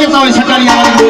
ભૂલિયા પરિવાર શું કહેતા હોય સકાળિયા વાળી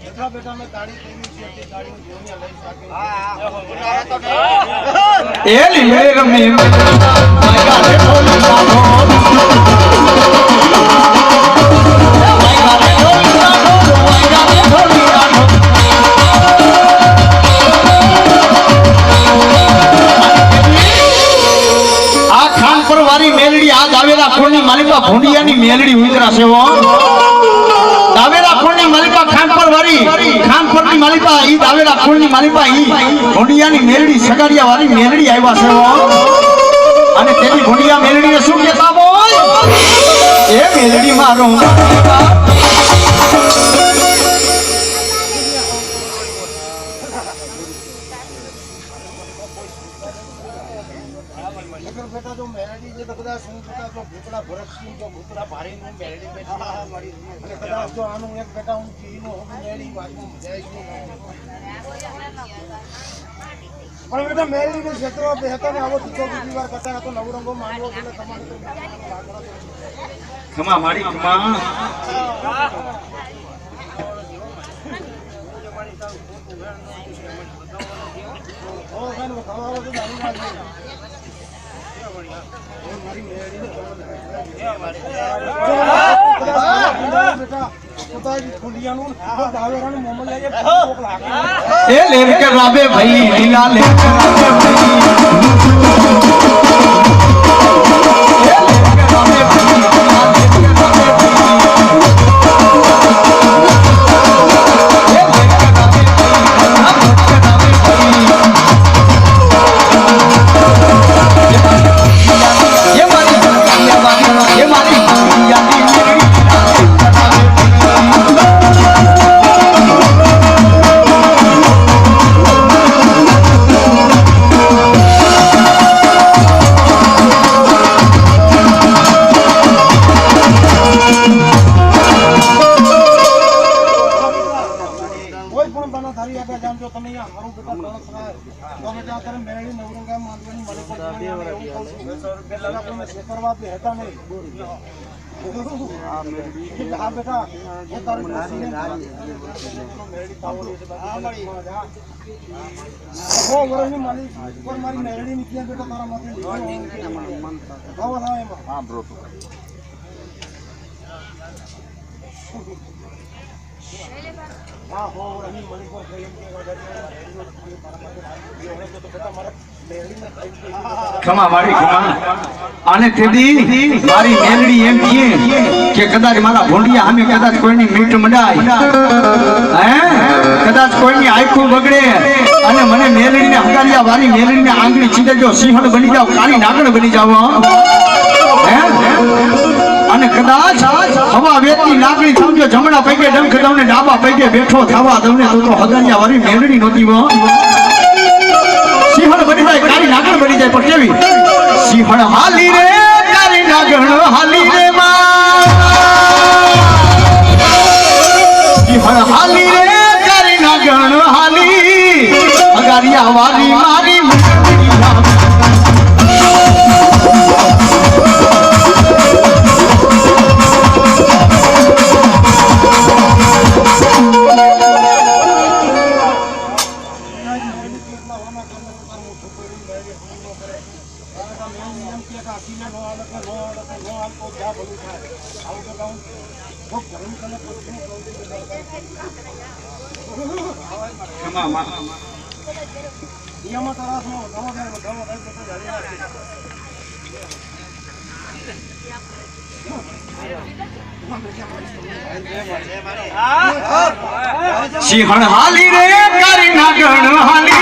બેઠા બેઠા મેં ગાડી કરી છે તે ગાડીનું લઈ શકે. એ લીલે રમી દાવેલા ખોળની માલિકા ભૂંડિયાની મેલડી ઉતરા છે હો. દાવેલા ખોળની માલિકા ખાનપર વાળી ખાનપુરની માલિકા ઈ દાવેલા ખોળની માલિકા ઈ ભૂંડિયાની મેલડી સગાડિયા વાળી મેલડી આવ્યા છે અને તેની ભૂંડિયા મેલડીને શું કહેતા બોલ એ મેલડી મારો નગર બેટા જો કદાચ શું કદાચ જો ભૂતળા ભરતસિંહ જો ભૂતળા ભારીનું મેરડી બેઠી અને કદાચ તો આનું એક બેટા હું વાતમાં છું પણ બેટા મેરડી નું ક્ષેત્ર બેહતો ને આવો દીકરો બીજી વાર કરતા હતો નવરંગો માંગવો એટલે તમારે ખમા મારી ખમા હો બેન ખાવા તો જાણી એ લેર રાબે ભાઈ લીલા લેર રાબે ભાઈ. એ લેર રાબે ભાઈ. જામ જો તમે અહીંયા હારું બેટા તરસ થાય તો બેટા અત્યારે મેરડી નવરંગા માંડવાની મને પણ જાણી આવે એવું કહું છું પહેલા આપણે છેતરવા બે હતા નહીં હા બેટા એ તારી ડોસીને મેરડી તાવડી છે બાકી ઓ વરની મારી પર મારી મેરડી ની ક્યાં બેટા તારા માથે લીધો આવો થાય એમાં હા બ્રો કે અને તેદી મારી મેલડી એમ કહે કે કદાચ મારા ભોંડિયા સામે કદાચ કોઈની મીઠ મંડાય. હે? કદાચ કોઈની આંખું બગડે. અને મને મેલડીને હગારિયા વારી મેલડીને આંગળી છીંદે જો સિંહણ બની જાવ કાળી નાગણ બની જાવ હે. અને કદાચ હવા વેતની નાગણી સમજો જમણા પૈકે ડંખ તમને ડાબા પૈકે બેઠો થવા તમને તો તો હગારિયા વાળી મેલડી નહોતી સિંહણ બની જાય, કાળી નાગણ બની જાય, પણ કેવી? સિંહણ હાલી રે, કાળી નાગણ. ક્યાં બોલું થાય. આવું તો કહું. તો કરું તને પૂછું ક્ષમા માં નિયમો તરાસમાં ગમો ગમો ગમો ગમો તો જડી નાખે સિંહણ હાલી રે કરી ના ગણ હાલી.